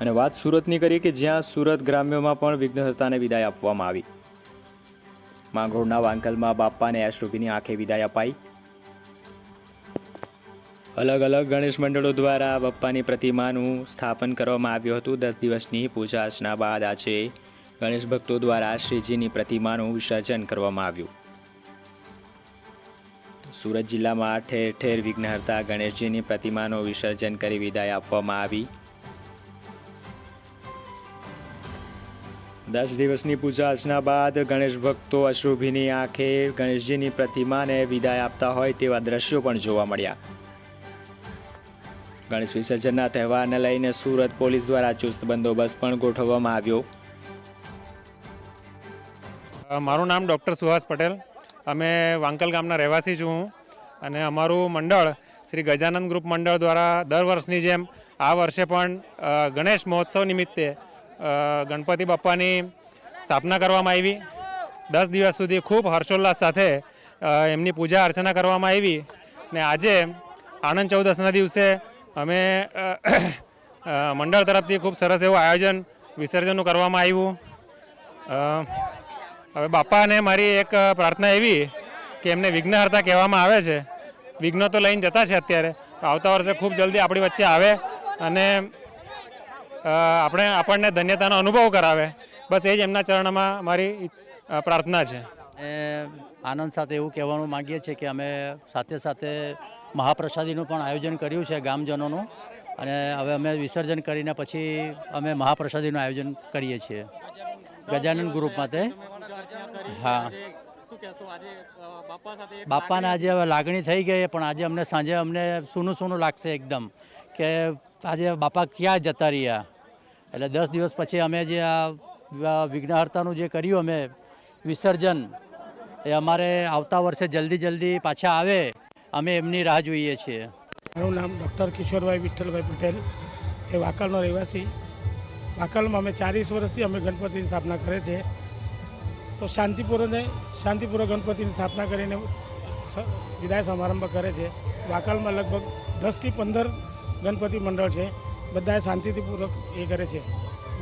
અને વાત સુરતની કરીએ કે જ્યાં સુરત ગ્રામ્યમાં પણ વિઘ્નહર્તાને વિદાય આપવામાં આવી. માંગરોળના વાંકલમાં બાપ્પાને એશરૂપીની આંખે વિદાય અપાઈ. અલગ અલગ ગણેશ મંડળો દ્વારા બાપ્પાની પ્રતિમાનું સ્થાપન કરવામાં આવ્યું હતું. દસ દિવસની પૂજા અર્ચના બાદ આજે ગણેશ ભક્તો દ્વારા શ્રીજીની પ્રતિમાનું વિસર્જન કરવામાં આવ્યું. સુરત જિલ્લામાં ઠેર ઠેર વિઘ્નહર્તા ગણેશજીની પ્રતિમાનું વિસર્જન કરી વિદાય આપવામાં આવી. દસ દિવસની પૂજા અર્ચના બાદ ગણેશ ભક્તો અશ્રુભીની આંખે ગણેશજીની પ્રતિમાને વિદાય આપતા હોય તેવા દ્રશ્યો પણ જોવા મળ્યા. ગણેશ વિસર્જનના તહેવારને લઈને સુરત પોલીસ દ્વારા ચુસ્ત બંદોબસ્ત પણ ગોઠવવામાં આવ્યો. મારું નામ ડૉક્ટર સુહાસ પટેલ. અમે વાંકલ ગામના રહેવાસી છું હું. અને અમારું મંડળ શ્રી ગજાનંદ ગ્રુપ મંડળ દ્વારા દર વર્ષની જેમ આ વર્ષે પણ ગણેશ મહોત્સવ નિમિત્તે ગણપતિ બાપ્પાની સ્થાપના કરવામાં આવી. દસ દિવસ સુધી ખૂબ હર્ષોલ્લાસ સાથે એમની પૂજા અર્ચના કરવામાં આવી ને આજે આનંદ ચૌદસના દિવસે અમે મંડળ તરફથી ખૂબ સરસ એવું આયોજન વિસર્જનનું કરવામાં આવ્યું. હવે બાપાને મારી એક પ્રાર્થના એવી કે એમને વિઘ્નહર્તા કહેવામાં આવે છે. વિઘ્નો તો લઈને જતા છે અત્યારે. આવતા વર્ષે ખૂબ જલ્દી આપણી વચ્ચે આવે અને આપણે આપણને ધન્યતાનો અનુભવ કરાવે. બસ એ જ એમના ચરણમાં મારી પ્રાર્થના છે. આનંદ સાથે એવું કહેવાનું માગીએ છીએ કે અમે સાથે સાથે મહાપ્રસાદીનું પણ આયોજન કર્યું છે ગામજનોનું. અને હવે અમે વિસર્જન કરીને પછી અમે મહાપ્રસાદીનું આયોજન કરીએ છીએ. ગજાનંદ ગ્રુપ માટે. હા. બાપાને આજે હવે લાગણી થઈ ગઈ પણ આજે અમને સાંજે અમને સૂનું સૂનું લાગશે એકદમ કે આજે બાપા ક્યાં જતા રહ્યા? એટલે દસ દિવસ પછી અમે જે આ વિઘ્નહર્તાનું જે કર્યું અમે, વિસર્જન, એ અમારે આવતા વર્ષે જલ્દી જલ્દી પાછા આવે, અમે એમની રાહ જોઈએ છીએ. મારું નામ ડૉક્ટર કિશોરભાઈ વિઠ્ઠલભાઈ પટેલ, એ વાકલનો રહેવાસી. વાકલમાં અમે ચાલીસ વર્ષથી અમે ગણપતિની સ્થાપના કરે છે. તો શાંતિપૂર્વકને શાંતિપૂર્વક ગણપતિની સ્થાપના કરીને વિદાય સમારંભ કરે છે. વાકલમાં લગભગ દસથી પંદર ગણપતિ મંડળ છે. બધાએ શાંતિથી પૂર્વક એ કરે છે.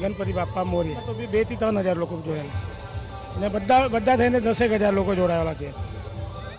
ગણપતિ બાપ્પા મોર્યા. તો બી બેથી ત્રણ હજાર લોકો જોડાયેલા છે. અને બધા બધા થઈને દસેક હજાર લોકો જોડાયેલા છે.